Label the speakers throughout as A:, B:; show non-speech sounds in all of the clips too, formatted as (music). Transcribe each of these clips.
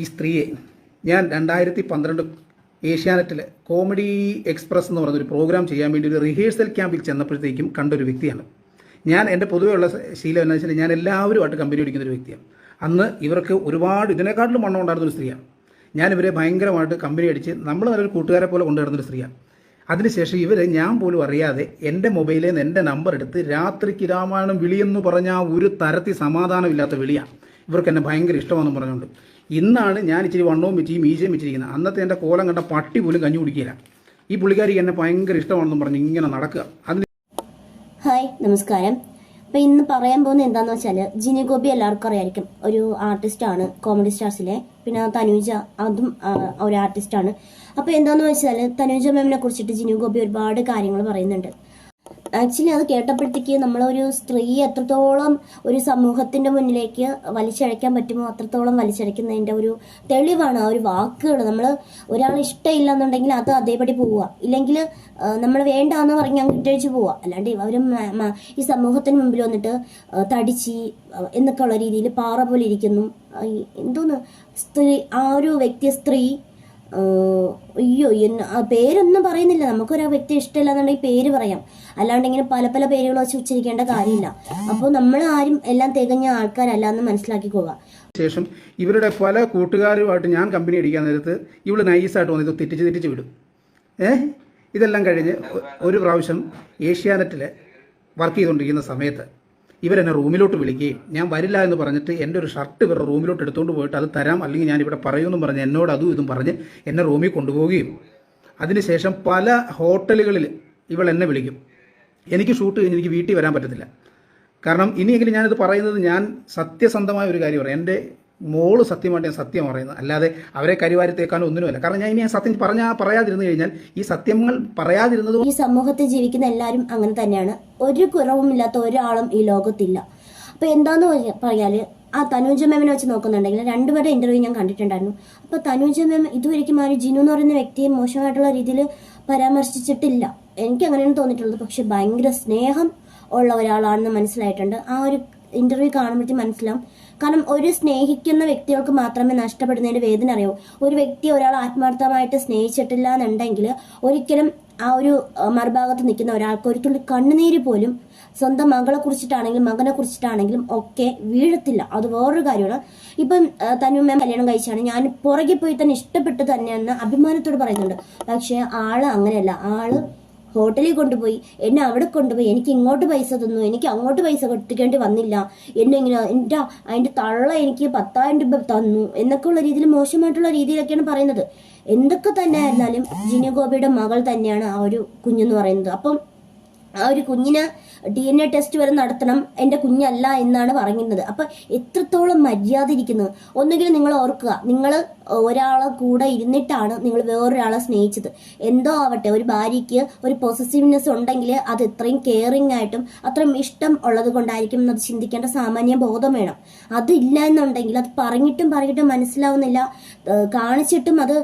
A: ഈ സ്ത്രീയെ ഞാൻ രണ്ടായിരത്തി പന്ത്രണ്ട് ഏഷ്യാനെറ്റിൽ കോമഡി എക്സ്പ്രസ് എന്ന് പറയുന്ന ഒരു പ്രോഗ്രാം ചെയ്യാൻ വേണ്ടി ഒരു റിഹേഴ്സൽ ക്യാമ്പിൽ ചെന്നപ്പോഴത്തേക്കും കണ്ടൊരു വ്യക്തിയാണ്. ഞാൻ എന്റെ പൊതുവെയുള്ള ശീലം എന്താ വെച്ചാൽ ഞാൻ എല്ലാവരുമായിട്ട് കമ്പനി അടിക്കുന്ന ഒരു വ്യക്തിയാണ്. അന്ന് ഇവർക്ക് ഒരുപാട് ഇതിനെക്കാട്ടിലും വണ്ണം ഉണ്ടായിരുന്ന ഒരു സ്ത്രീയാണ്. ഞാൻ ഇവരെ ഭയങ്കരമായിട്ട് കമ്പനി അടിച്ച് നമ്മൾ നല്ലൊരു കൂട്ടുകാരെ പോലെ കൊണ്ടുവരുന്നൊരു സ്ത്രീയാണ്. അതിനുശേഷം ഇവർ ഞാൻ പോലും അറിയാതെ എന്റെ മൊബൈലിൽ നിന്ന് എന്റെ നമ്പർ എടുത്ത് രാത്രിക്ക് രാമായണം വിളിയെന്ന് പറഞ്ഞാൽ ഒരു തരത്തിൽ സമാധാനമില്ലാത്ത വിളിയാണ്. ഇവർക്ക് എന്നെ ഭയങ്കര ഇഷ്ടമാണെന്ന് പറഞ്ഞുകൊണ്ട്. ഇന്നാണ് ഞാൻ ഇച്ചിരി വണ്ണവും വെച്ച് ഈ മീശയും വെച്ചിരിക്കുന്നത്. അന്നത്തെ എന്റെ കോലം കണ്ട പട്ടി പോലും കഞ്ഞു കുടിക്കില്ല ഈ പുള്ളിക്കാരിക്ക് എന്നെ ഭയങ്കര ഇഷ്ടമാണെന്ന് പറഞ്ഞ് ഇങ്ങനെ നടക്കുക. അതിന്
B: ഹായ് നമസ്കാരം. അപ്പോൾ ഇന്ന് പറയാൻ പോകുന്നത് എന്താന്ന് വെച്ചാൽ ജിനി ഗോപി എല്ലാവർക്കും അറിയായിരിക്കും. ഒരു ആർട്ടിസ്റ്റാണ് കോമഡി സ്റ്റാർസിലെ പിന്നെ തനുജ അതും ഒരു ആർട്ടിസ്റ്റാണ് അപ്പോൾ എന്താണെന്ന് വെച്ചാൽ തനുജ മാമിനെ കുറിച്ചിട്ട് ജിനു ഗോപി ഒരുപാട് കാര്യങ്ങൾ പറയുന്നുണ്ട്. ആക്ച്വലി അത് കേട്ടപ്പോഴത്തേക്ക് നമ്മളൊരു സ്ത്രീ എത്രത്തോളം ഒരു സമൂഹത്തിന്റെ മുന്നിലേക്ക് വലിച്ചഴയ്ക്കാൻ പറ്റുമോ അത്രത്തോളം വലിച്ചഴയ്ക്കുന്നതിന്റെ ഒരു തെളിവാണ് ആ ഒരു വാക്കുകൾ നമ്മൾ ഒരാൾ ഇഷ്ടമില്ല എന്നുണ്ടെങ്കിൽ അത് അതേപടി പോവുക. ഇല്ലെങ്കിൽ നമ്മൾ വേണ്ടാന്ന് പറഞ്ഞ് അങ്ങ് ഇട്ടഴിച്ച് പോവുക. അല്ലാണ്ട് അവർ ഈ സമൂഹത്തിന് മുമ്പിൽ വന്നിട്ട് തടിച്ച് എന്നൊക്കെ ഉള്ള രീതിയിൽ പാറ പോലെ ഇരിക്കുന്നു. എന്തോന്ന്? സ്ത്രീ ആ ഒരു വ്യക്തി സ്ത്രീ അയ്യോ എന്ന പേരൊന്നും പറയുന്നില്ല. നമുക്കൊരു ആ വ്യക്തി ഇഷ്ടമില്ല എന്നുണ്ടെങ്കിൽ പേര് പറയാം. അല്ലാണ്ട് ഇങ്ങനെ പല പല പേരുകൾ വെച്ച് ഉച്ചരിക്കേണ്ട കാര്യമില്ല. അപ്പോൾ നമ്മൾ ആരും എല്ലാം തികഞ്ഞ ആൾക്കാരല്ല എന്ന് മനസ്സിലാക്കിക്കോക
A: ശേഷം ഇവരുടെ പല കൂട്ടുകാരുമായിട്ട് ഞാൻ കമ്പനി അടിക്കാൻ നേരത്ത് ഇവൾ നൈസായിട്ട് വന്നിത് തെറ്റിച്ച് തെറ്റിച്ച് വിടും. ഏഹ് ഇതെല്ലാം കഴിഞ്ഞ് ഒരു പ്രാവശ്യം ഏഷ്യാനെറ്റിൽ വർക്ക് ചെയ്തുകൊണ്ടിരിക്കുന്ന സമയത്ത് ഇവരെന്നെ റൂമിലോട്ട് വിളിക്കുകയും ഞാൻ വരില്ല എന്ന് പറഞ്ഞിട്ട് എന്റെ ഒരു ഷർട്ട് ഇവരുടെ റൂമിലോട്ട് എടുത്തുകൊണ്ട് പോയിട്ട് അത് തരാം അല്ലെങ്കിൽ ഞാൻ ഇവിടെ പറയുമെന്നും പറഞ്ഞ് എന്നോട് അതും ഇതും പറഞ്ഞ് എന്നെ റൂമിൽ കൊണ്ടുപോവുകയും. അതിനുശേഷം പല ഹോട്ടലുകളിൽ ഇവൾ എന്നെ വിളിക്കും. എനിക്ക് ഷൂട്ട് കഴിഞ്ഞ് എനിക്ക് വീട്ടിൽ വരാൻ പറ്റത്തില്ല. കാരണം ഇനിയെങ്കിലും ഞാനിത് പറയുന്നത് ഞാൻ സത്യസന്ധമായ ഒരു കാര്യം പറയാം. എന്റെ മോൾ സത്യമായിട്ട് ഞാൻ സത്യം പറയുന്നത്. അല്ലാതെ അവരെ കരിവാരി തേക്കാനോ ഒന്നിനുമല്ല. കാരണം ഞാൻ ഇനി ആ സത്യം പറഞ്ഞാൽ പറയാതിരുന്നു കഴിഞ്ഞാൽ ഈ സത്യങ്ങൾ പറയാതിരുന്നത്
B: ഈ സമൂഹത്തിൽ ജീവിക്കുന്ന എല്ലാവരും അങ്ങനെ തന്നെയാണ്. ഒരു കുറവുമില്ലാത്ത ഒരാളും ഈ ലോകത്തില്ല. അപ്പോൾ എന്താന്ന് പറഞ്ഞാൽ ആ തനൂജ മാമിനെ വെച്ച് നോക്കുന്നുണ്ടെങ്കിൽ രണ്ടുപേരുടെ ഇന്റർവ്യൂ ഞാൻ കണ്ടിട്ടുണ്ടായിരുന്നു. അപ്പോൾ തനുജ മേം ഇതുവരെയ്ക്കും ആ ഒരു ജിനു എന്ന് പറയുന്ന വ്യക്തിയെ മോശമായിട്ടുള്ള രീതിയിൽ പരാമർശിച്ചിട്ടില്ല. എനിക്ക് അങ്ങനെയാണ് തോന്നിയിട്ടുള്ളത്. പക്ഷെ ഭയങ്കര സ്നേഹം ഉള്ള ഒരാളാണെന്ന് മനസ്സിലായിട്ടുണ്ട്. ആ ഒരു ഇന്റർവ്യൂ കാണുമ്പോഴത്തേക്കും മനസ്സിലാവും. കാരണം ഒരു സ്നേഹിക്കുന്ന വ്യക്തികൾക്ക് മാത്രമേ നഷ്ടപ്പെടുന്നതിന്റെ വേദന അറിയൂ. ഒരു വ്യക്തി ഒരാൾ ആത്മാർത്ഥമായിട്ട് സ്നേഹിച്ചിട്ടില്ല എന്നുണ്ടെങ്കിൽ ഒരിക്കലും ആ ഒരു മറുഭാഗത്ത് നിൽക്കുന്ന ഒരാൾക്ക് ഒരിക്കലും കണ്ണുനീര് പോലും സ്വന്തം മകളെ കുറിച്ചിട്ടാണെങ്കിലും മകനെ കുറിച്ചിട്ടാണെങ്കിലും ഒക്കെ വീഴത്തില്ല. അത് വേറൊരു കാര്യമാണ്. ഇപ്പം തനുമ്മ കല്യാണം കഴിച്ചാണ്. ഞാൻ പുറകെ പോയി തന്നെ ഇഷ്ടപ്പെട്ട് തന്നെയെന്ന് അഭിമാനത്തോട് പറയുന്നുണ്ട്. പക്ഷേ ആൾ അങ്ങനെയല്ല. ആൾ ഹോട്ടലിൽ കൊണ്ടുപോയി എന്നെ അവിടെ കൊണ്ടുപോയി എനിക്ക് ഇങ്ങോട്ട് പൈസ തന്നു എനിക്ക് അങ്ങോട്ട് പൈസ കൊടുത്തിക്കേണ്ടി വന്നില്ല. എന്നെ ഇങ്ങനെ എന്റെ അതിന്റെ തള്ള എനിക്ക് പത്തായിരം രൂപ തന്നു എന്നൊക്കെയുള്ള രീതിയിൽ മോശമായിട്ടുള്ള രീതിയിലൊക്കെയാണ് പറയുന്നത്. എന്തൊക്കെ തന്നെ ആയിരുന്നാലും ജിനു ഗോപിയുടെ മകൾ തന്നെയാണ് ആ ഒരു കുഞ്ഞെന്ന് പറയുന്നത്. അപ്പം ആ ഒരു കുഞ്ഞിന് ഡി എൻ എ ടെസ്റ്റ് വരെ നടത്തണം എന്റെ കുഞ്ഞല്ല എന്നാണ് പറയുന്നത്. അപ്പൊ എത്രത്തോളം മര്യാദ ഇരിക്കുന്നത് ഒന്നുകിൽ നിങ്ങൾ ഓർക്കുക നിങ്ങൾ ഒരാളെ കൂടെ ഇരുന്നിട്ടാണ് നിങ്ങൾ വേറൊരാളെ സ്നേഹിച്ചത്. എന്തോ ആവട്ടെ ഒരു ഭാര്യയ്ക്ക് ഒരു പോസിറ്റീവ്നെസ് ഉണ്ടെങ്കിൽ അത് ഇത്രയും കെയറിംഗ് ആയിട്ടും അത്രയും ഇഷ്ടം ഉള്ളത് കൊണ്ടായിരിക്കും എന്നത് ചിന്തിക്കേണ്ട സാമാന്യ ബോധം വേണം. അതില്ല എന്നുണ്ടെങ്കിൽ അത് പറഞ്ഞിട്ടും പറഞ്ഞിട്ടും മനസ്സിലാവുന്നില്ല. കാണിച്ചിട്ടും അത്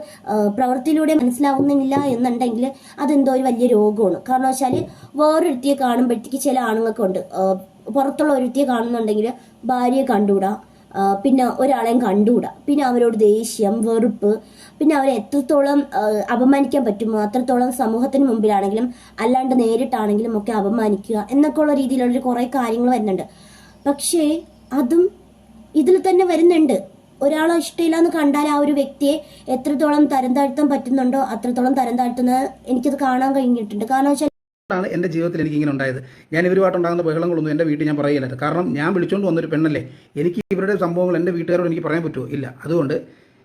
B: പ്രവൃത്തിയിലൂടെ മനസ്സിലാവുന്നില്ല എന്നുണ്ടെങ്കിൽ അതെന്തോ ഒരു വലിയ രോഗമാണ്. കാരണം വെച്ചാൽ വേറൊരുത്തിയെ കാണുമ്പോഴത്തേക്ക് ചില ആണുങ്ങൾക്കുണ്ട്. പുറത്തുള്ള ഒരുത്തിയെ കാണുന്നുണ്ടെങ്കിൽ ഭാര്യയെ കണ്ടുകൂടാ. പിന്നെ ഒരാളെയും കണ്ടുകൂടാ. പിന്നെ അവരോട് ദേഷ്യം വെറുപ്പ് പിന്നെ അവരെ എത്രത്തോളം അപമാനിക്കാൻ പറ്റുമോ അത്രത്തോളം സമൂഹത്തിന് മുമ്പിലാണെങ്കിലും അല്ലാണ്ട് നേരിട്ടാണെങ്കിലും ഒക്കെ അപമാനിക്കുക എന്നൊക്കെ ഉള്ള രീതിയിലുള്ള കുറേ കാര്യങ്ങൾ വരുന്നുണ്ട്. പക്ഷേ അതും ഇതിൽ തന്നെ വരുന്നുണ്ട്. ഒരാളെ ഇഷ്ടമില്ല എന്ന് കണ്ടാൽ ആ ഒരു വ്യക്തിയെ എത്രത്തോളം തരം താഴ്ത്താൻ പറ്റുന്നുണ്ടോ അത്രത്തോളം തരം താഴ്ത്തുന്നത് എനിക്കത് കാണാൻ കഴിഞ്ഞിട്ടുണ്ട്. കാരണം വെച്ചാൽ
A: ആണ് എന്റെ ജീവിതത്തിൽ എനിക്ക് ഇങ്ങനെ ഉണ്ടായത്. ഞാൻ ഇവരുമായിട്ടുണ്ടാകുന്ന ബഹളങ്ങളൊന്നും എന്റെ വീട്ടിൽ ഞാൻ പറയില്ല കാരണം ഞാൻ വിളിച്ചുകൊണ്ട് വന്നൊരു പെണ്ണല്ലേ? എനിക്ക് ഇവരുടെ സംഭവങ്ങൾ എന്റെ വീട്ടുകാരോട് എനിക്ക് പറയാൻ പറ്റുമോ? ഇല്ല. അതുകൊണ്ട്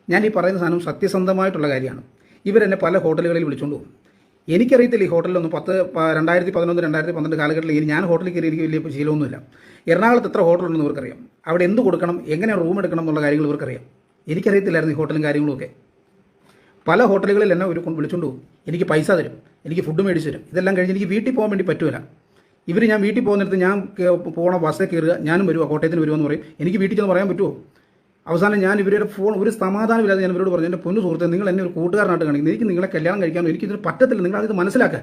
A: ഞാൻ ഈ പറയുന്ന സാധനം സത്യസന്ധമായിട്ടുള്ള കാര്യമാണ്. ഇവരെന്നെ പല ഹോട്ടലുകളിൽ വിളിച്ചുകൊണ്ട് പോകും. എനിക്കറിയത്തില്ല ഈ ഹോട്ടലിലൊന്നും. പത്ത് രണ്ടായിരത്തി പതിനൊന്ന് രണ്ടായിരത്തി പന്ത്രണ്ട് കാലഘട്ടത്തിൽ ഞാൻ ഹോട്ടലിൽ കയറി എനിക്ക് വലിയ ശീലമൊന്നുമില്ല. എറണാകുളത്ത് എത്ര ഹോട്ടലുണ്ടെന്ന് ഇവർക്കറിയാം. അവിടെ എന്ത് കൊടുക്കണം? എങ്ങനെ റൂം എടുക്കണം എന്നുള്ള കാര്യങ്ങൾ ഇവർക്കറിയാം. എനിക്കറിയത്തില്ലായിരുന്നു ഈ ഹോട്ടലും കാര്യങ്ങളും ഒക്കെ. പല ഹോട്ടലുകളിൽ എന്നെ ഒരു കൊണ്ട് വിളിച്ചുകൊണ്ട് പോകും. എനിക്ക് പൈസ തരും. എനിക്ക് ഫുഡ് മേടിച്ച് തരും. ഇതെല്ലാം കഴിഞ്ഞ് എനിക്ക് വീട്ടിൽ പോകാൻ വേണ്ടി പറ്റൂല. ഇവർ ഞാൻ വീട്ടിൽ പോകുന്നിടത്ത് ഞാൻ പോകണ ബസ്സിൽ കയറുക ഞാനും വരുമോ കോട്ടയത്തിന് വരുമോ എന്ന് പറയും. എനിക്ക് വീട്ടിൽ ചെന്ന് പറയാൻ പറ്റുമോ അവസാനം ഞാൻ ഇവരുടെ ഫോൺ ഒരു സമാധാനമില്ലാതെ ഞാൻ ഇവരോട് പറഞ്ഞു എന്റെ പൊന്നു സുഹൃത്തെ നിങ്ങൾ എന്നെ ഒരു കൂട്ടുകാരനായിട്ട് കാണിക്കുന്നത് എനിക്ക് നിങ്ങളെ കല്യാണം കഴിക്കാനോ എനിക്കിതിന് പറ്റത്തില്ല. നിങ്ങൾ അതിത് മനസ്സിലാക്കുക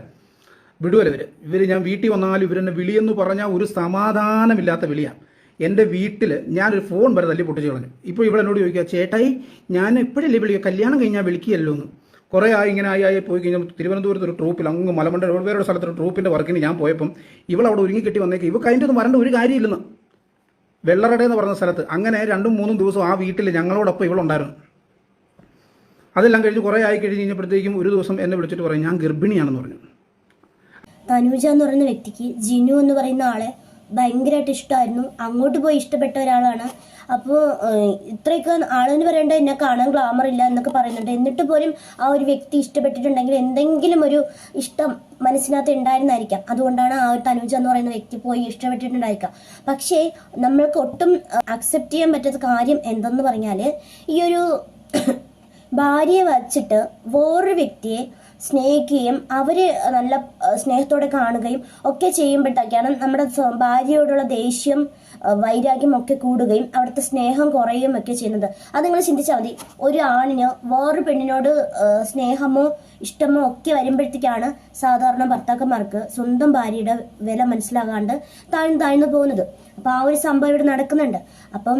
A: വിടുവല്ല ഇവർ ഇവർ ഞാൻ വീട്ടിൽ വന്നാലും ഇവരെന്നെ വിളിയെന്ന് പറഞ്ഞാൽ ഒരു സമാധാനമില്ലാത്ത വിളിയാണ് എന്റെ വീട്ടിൽ ഞാനൊരു ഫോൺ വരെ തല്ലി പൊട്ടിച്ച് കളഞ്ഞു. ഇപ്പോൾ ഇവിടെ എന്നോട് ചോദിക്കുക ചേട്ടായി ഞാൻ എപ്പോഴല്ലേ വിളിക്കുക കല്യാണം കഴിഞ്ഞാൽ വിളിക്കുകയല്ലോ എന്ന്? കുറേ ആയി ഇങ്ങനെ ആയി ആയി പോയി കഴിഞ്ഞാൽ തിരുവനന്തപുരത്ത് ഒരു ട്രൂപ്പിൽ അങ്ങ് മലമണ്ട വേറൊരു സ്ഥലത്തൊരു ട്രൂപ്പിന്റെ വർക്കിന് ഞാൻ പോയപ്പം ഇവളവിടെ ഒരുങ്ങി കെട്ടി വന്നേക്ക്. ഇവ അതിന്റെ ഒന്നും വരേണ്ട ഒരു കാര്യമില്ലെന്ന്. വെള്ളറട എന്ന് പറഞ്ഞ സ്ഥലത്ത് അങ്ങനെ രണ്ടും മൂന്നും ദിവസം ആ വീട്ടിൽ ഞങ്ങളോടൊപ്പം ഇവളുണ്ടായിരുന്നു അതെല്ലാം കഴിഞ്ഞ് കുറേ ആയി കഴിഞ്ഞ് കഴിഞ്ഞപ്പോഴത്തേക്കും ഒരു ദിവസം എന്നെ വിളിച്ചിട്ട് പറയും ഞാൻ ഗർഭിണിയാണെന്ന് പറഞ്ഞു.
B: തനുജ എന്ന് പറയുന്ന വ്യക്തിക്ക് ജിനു എന്ന് പറയുന്ന ആളെ ഭയങ്കരമായിട്ട് ഇഷ്ടമായിരുന്നു അങ്ങോട്ട് പോയി ഇഷ്ടപ്പെട്ട ഒരാളാണ്. അപ്പോൾ ഇത്രയൊക്കെ ആളെന്ന് പറയേണ്ട എന്നെ കാണാൻ ഗ്ലാമർ ഇല്ല എന്നൊക്കെ പറയുന്നുണ്ട്. എന്നിട്ട് പോലും ആ ഒരു വ്യക്തി ഇഷ്ടപ്പെട്ടിട്ടുണ്ടെങ്കിൽ എന്തെങ്കിലും ഒരു ഇഷ്ടം മനസ്സിനകത്ത് ഉണ്ടായിരുന്നായിരിക്കാം. അതുകൊണ്ടാണ് ആ ഒരു തനുജ എന്ന് പറയുന്ന വ്യക്തി പോയി ഇഷ്ടപ്പെട്ടിട്ടുണ്ടായിരിക്കാം പക്ഷേ നമ്മൾക്ക് ഒട്ടും അക്സെപ്റ്റ് ചെയ്യാൻ പറ്റാത്ത കാര്യം എന്തെന്ന് പറഞ്ഞാൽ ഈ ഒരു (coughs) ഭാര്യയെ വച്ചിട്ട് വേറൊരു വ്യക്തിയെ സ്നേഹിക്കുകയും അവർ നല്ല സ്നേഹത്തോടെ കാണുകയും ഒക്കെ ചെയ്യുമ്പോഴത്തേക്കാണ് നമ്മുടെ ഭാര്യയോടുള്ള ദേഷ്യം വൈരാഗ്യം ഒക്കെ കൂടുകയും അവിടുത്തെ സ്നേഹം കുറയുകയും ഒക്കെ ചെയ്യുന്നത്. അത് നിങ്ങൾ ചിന്തിച്ചാൽ മതി. ഒരു ആണിന് വേറൊരു പെണ്ണിനോട് സ്നേഹമോ ഇഷ്ടമോ ഒക്കെ വരുമ്പോഴത്തേക്കാണ് സാധാരണ ഭർത്താക്കന്മാർക്ക് സ്വന്തം ഭാര്യയുടെ വില മനസ്സിലാകാണ്ട് താഴ്ന്നു താഴ്ന്നു പോകുന്നത്. അപ്പൊ ആ ഒരു സംഭവം ഇവിടെ നടക്കുന്നുണ്ട്. അപ്പം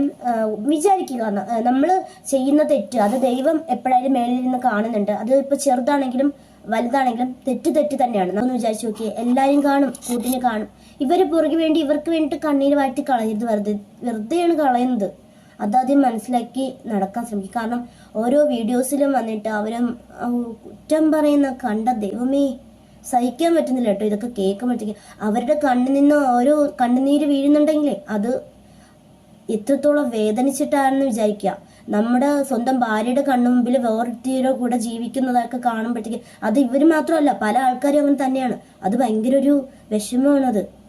B: വിചാരിക്കുക നമ്മൾ ചെയ്യുന്ന തെറ്റ് അത് ദൈവം എപ്പോഴായാലും മേളിൽ നിന്ന് കാണുന്നുണ്ട്. അത് ഇപ്പൊ ചെറുതാണെങ്കിലും വലുതാണെങ്കിലും തെറ്റ് തെറ്റ് തന്നെയാണ്. നമ്മൾ വിചാരിച്ചു നോക്കി എല്ലാരും കാണും കൂട്ടിനെ കാണും. ഇവർ പുറകെ വേണ്ടി ഇവർക്ക് വേണ്ടി കണ്ണീര് വാറ്റി കളയരുത്. വെറുതെ വെറുതെയാണ് കളയുന്നത്. അതാദ്യം മനസ്സിലാക്കി നടക്കാൻ ശ്രമിക്കും കാരണം ഓരോ വീഡിയോസിലും വന്നിട്ട് അവരും കുറ്റം പറയുന്ന കണ്ട ദൈവമേ സഹിക്കാൻ പറ്റുന്നില്ല കേട്ടോ. ഇതൊക്കെ കേൾക്കുമ്പോഴത്തേക്ക് അവരുടെ കണ്ണിൽ നിന്ന് ഓരോ കണ്ണുനീര് വീഴുന്നുണ്ടെങ്കിലേ അത് എത്രത്തോളം വേദനിച്ചിട്ടാണെന്ന് വിചാരിക്കുക. നമ്മുടെ സ്വന്തം ഭാര്യയുടെ കണ്ണുമുമ്പിൽ വേറൊരുത്തിയുടെ കൂടെ ജീവിക്കുന്നതൊക്കെ കാണുമ്പോഴത്തേക്ക് അത് ഇവർ മാത്രമല്ല പല ആൾക്കാരും അങ്ങനെ തന്നെയാണ്. അത് ഭയങ്കര ഒരു വിഷമമാണത്.